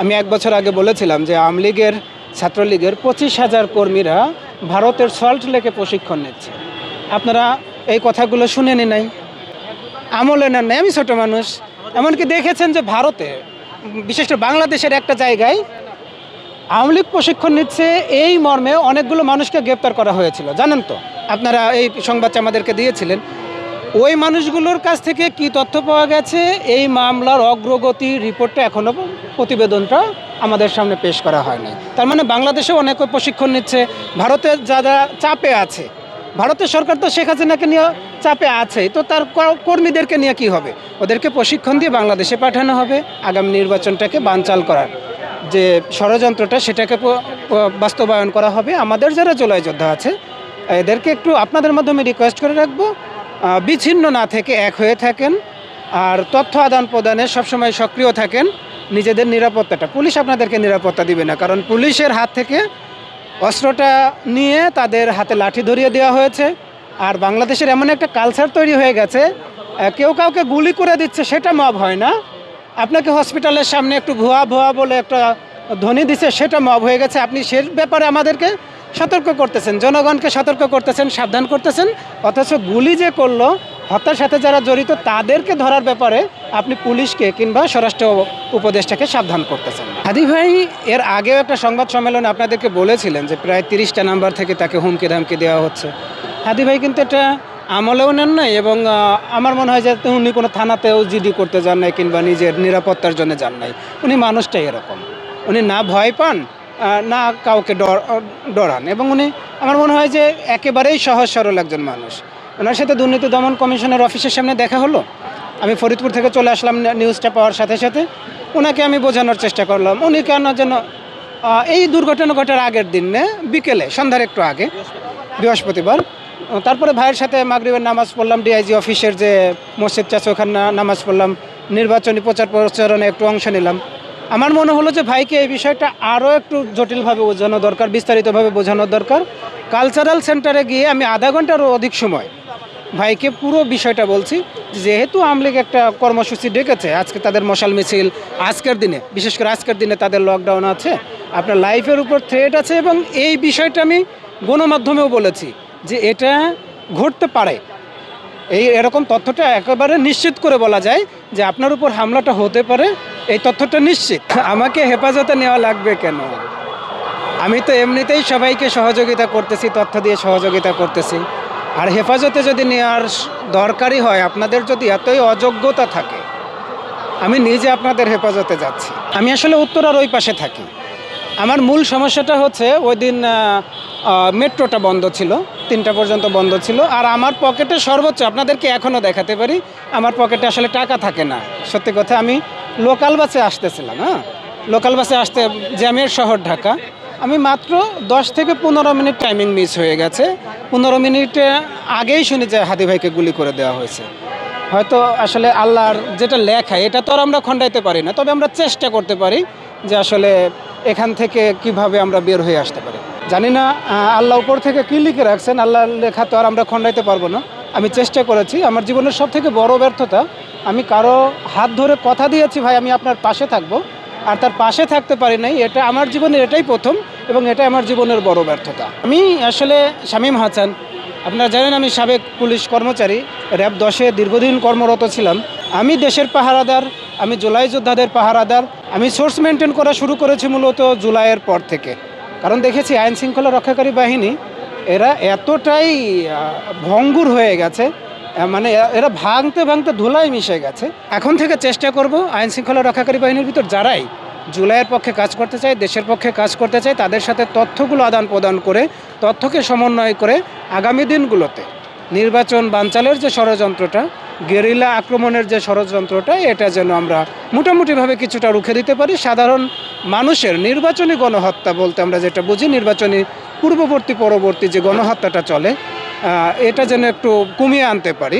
আমি এক বছর আগে বলেছিলাম যে আওয়ামী লীগের ছাত্রলীগের পঁচিশ হাজার কর্মীরা ভারতের সল্ট লেকে প্রশিক্ষণ নিচ্ছে। আপনারা এই কথাগুলো শুনেনি নাই, আমলে নেন নাই। আমি ছোট মানুষ, এমনকি দেখেছেন যে ভারতে, বিশেষ করে বাংলাদেশের একটা জায়গায় আওয়ামী লীগ প্রশিক্ষণ নিচ্ছে, এই মর্মে অনেকগুলো মানুষকে গ্রেপ্তার করা হয়েছিল। জানেন তো, আপনারা এই সংবাদটা আমাদেরকে দিয়েছিলেন ওই মানুষগুলোর কাছ থেকে কি তথ্য পাওয়া গেছে? এই মামলার অগ্রগতি রিপোর্টটা এখনও প্রতিবেদনটা আমাদের সামনে পেশ করা হয়নি। তার মানে বাংলাদেশেও অনেক প্রশিক্ষণ নিচ্ছে। ভারতের যারা চাপে আছে। ভারতের সরকার তো শেখ হাসিনাকে নিয়ে চাপে আছে। তো তার কর্মীদেরকে নিয়ে কি হবে? ওদেরকে প্রশিক্ষণ দিয়ে বাংলাদেশে পাঠানো হবে আগামী নির্বাচনটাকে বানচাল করার। যে ষড়যন্ত্রটা সেটাকে বাস্তবায়ন করা হবে। আমাদের যারা জোলাই যোদ্ধা আছে, এদেরকে একটু আপনাদের মাধ্যমে রিকোয়েস্ট করে রাখব। বিচ্ছিন্ন না থেকে এক হয়ে থাকেন আর তথ্য আদান প্রদানে সবসময় সক্রিয় থাকেন নিজেদের নিরাপত্তাটা। পুলিশ আপনাদেরকে নিরাপত্তা দিবে না, কারণ পুলিশের হাত থেকে অস্ত্রটা নিয়ে তাদের হাতে লাঠি ধরিয়ে দেওয়া হয়েছে। আর বাংলাদেশের এমন একটা কালচার তৈরি হয়ে গেছে কেউ কাউকে গুলি করে দিচ্ছে, সেটা মব হয় না। আপনাকে হসপিটালের সামনে একটু ভুয়া ভুয়া বলে একটা ধ্বনি দিচ্ছে সেটা মব হয়ে গেছে। আপনি সে ব্যাপারে আমাদেরকে সতর্ক করতেছেন, জনগণকে সতর্ক করতেছেন, সাবধান করতেছেন, অথচ গুলি যে করল, হত্যার সাথে যারা জড়িত তাদেরকে ধরার ব্যাপারে আপনি পুলিশকে কিংবা স্বরাষ্ট্র উপদেষ্টাকে সাবধান করতেছেন। হাদি ভাই, এর আগেও একটা সংবাদ সম্মেলনে আপনাদেরকে বলেছিলেন যে প্রায় তিরিশটা নাম্বার থেকে তাকে হুমকি ধামকি দেওয়া হচ্ছে। হাদি ভাই, কিন্তু এটা আমলেও নেন নাই এবং আমার মনে হয় যে উনি কোনো থানাতেও জিডি করতে যান নাই কিংবা নিজের নিরাপত্তার জন্য যান নাই। উনি মানুষটাই এরকম। উনি না ভয় পান না কাউকে ডরান। এবং উনি, আমার মনে হয় যে একেবারেই সহজ সরল একজন মানুষ। ওনার সাথে দুর্নীতি দমন কমিশনের অফিসের সামনে দেখা হলো। আমি ফরিদপুর থেকে চলে আসলাম নিউজটা পাওয়ার সাথে সাথে। ওনাকে আমি বোঝানোর চেষ্টা করলাম। উনি কেন যেন এই দুর্ঘটনা ঘটার আগের দিনে, বিকেলে, সন্ধ্যার একটু আগে, বৃহস্পতিবার তারপরে ভাইয়ের সাথে মাগরিবের নামাজ পড়লাম, ডিআইজি অফিসের যে মসজিদ চাষে ওখানে নামাজ পড়লাম। নির্বাচনী প্রচার প্রচারণে একটু অংশ নিলাম। আমার মনে হলো যে ভাইকে এই বিষয়টা আরও একটু জটিলভাবে বোঝানো দরকার, বিস্তারিতভাবে বোঝানো দরকার। কালচারাল সেন্টারে গিয়ে আমি আধা ঘন্টারও অধিক সময় ভাইকে পুরো বিষয়টা বলছি। যেহেতু আমলিগ একটা কর্মসূচি ডেকেছে, আজকে তাদের মশাল মিছিল, আজকের দিনে, বিশেষ করে আজকের দিনে তাদের লকডাউন আছে। আপনার লাইফের উপর থ্রেট আছে এবং এই বিষয়টা আমি গণমাধ্যমেও বলেছি যে এটা ঘটতে পারে। এই এরকম তথ্যটা একেবারে নিশ্চিত করে বলা যায় যে আপনার উপর হামলাটা হতে পারে, এই তথ্যটা নিশ্চিত। আমাকে হেফাজতে নেওয়া লাগবে কেন? আমি তো এমনিতেই সবাইকে সহযোগিতা করতেছি, তথ্য দিয়ে সহযোগিতা করতেছি। আর হেফাজতে যদি নেওয়ার দরকারই হয়, আপনাদের যদি এতই অযোগ্যতা থাকে, আমি নিজে আপনাদের হেফাজতে যাচ্ছি। আমি আসলে উত্তরার ওই পাশে থাকি। আমার মূল সমস্যাটা হচ্ছে ওই দিন মেট্রোটা বন্ধ ছিল, তিনটা পর্যন্ত বন্ধ ছিল, আর আমার পকেটে সর্বোচ্চ, আপনাদেরকে এখনও দেখাতে পারি, আমার পকেটে আসলে টাকা থাকে না। সত্যি কথা, আমি লোকাল বাসে আসতেছিলাম হ্যাঁ? লোকাল বাসে আসতে জ্যামের শহর ঢাকা। আমি মাত্র দশ থেকে পনেরো মিনিট টাইমিং মিস হয়ে গেছে। পনেরো মিনিটে আগেই শুনি যে হাদি ভাইকে গুলি করে দেওয়া হয়েছে। হয়তো আসলে আল্লাহর যেটা লেখা, এটা তো আর আমরা খণ্ডাইতে পারি না, তবে আমরা চেষ্টা করতে পারি যে আসলে এখান থেকে কীভাবে আমরা বের হয়ে আসতে পারি? জানি না আল্লাহ উপর থেকে কী লিখে রাখছেন? আল্লাহর লেখা তো আর আমরা খণ্ডাইতে পারব না। আমি চেষ্টা করেছি, আমার জীবনের সব থেকে বড় ব্যর্থতা, আমি কারও হাত ধরে কথা দিয়েছি, ভাই, আমি আপনার পাশে থাকব। আর তার পাশে থাকতে পারি নাই, এটা আমার জীবনের এটাই প্রথম এবং এটা আমার জীবনের বড় ব্যর্থতা। আমি আসলে শামীম হাসান, আপনারা জানেন আমি সাবেক পুলিশ কর্মচারী, র্যাব দশে দীর্ঘদিন কর্মরত ছিলাম। আমি দেশের পাহারাদার, আমি জুলাই যোদ্ধাদের পাহারাদার, আমি সোর্স মেনটেন করা শুরু করেছি মূলত জুলাইয়ের পর থেকে। কারণ দেখেছি আইন শৃঙ্খলা রক্ষাকারী বাহিনী, এরা এতটাই ভঙ্গুর হয়ে গেছে মানে এরা ভাঙতে ভাঙতে ধুলাই মিশে গেছে। এখন থেকে চেষ্টা করব আইন শৃঙ্খলা রক্ষাকারী বাহিনীর ভিতর যারাই জুলাইয়ের পক্ষে কাজ করতে চায়, দেশের পক্ষে কাজ করতে চায়, তাদের সাথে তথ্যগুলো আদান প্রদান করে, তথ্যকে সমন্বয় করে আগামী দিনগুলোতে নির্বাচন বানচালের যে ষড়যন্ত্রটা গেরিলা আক্রমণের যে ষড়যন্ত্রটা, এটা যেন আমরা মোটামুটিভাবে কিছুটা রুখে দিতে পারি। সাধারণ মানুষের নির্বাচনী গণহত্যা বলতে আমরা যেটা বুঝি, নির্বাচনী পূর্ববর্তী পরবর্তী যে গণহত্যাটা চলে এটা যেন একটু কমিয়ে আনতে পারি।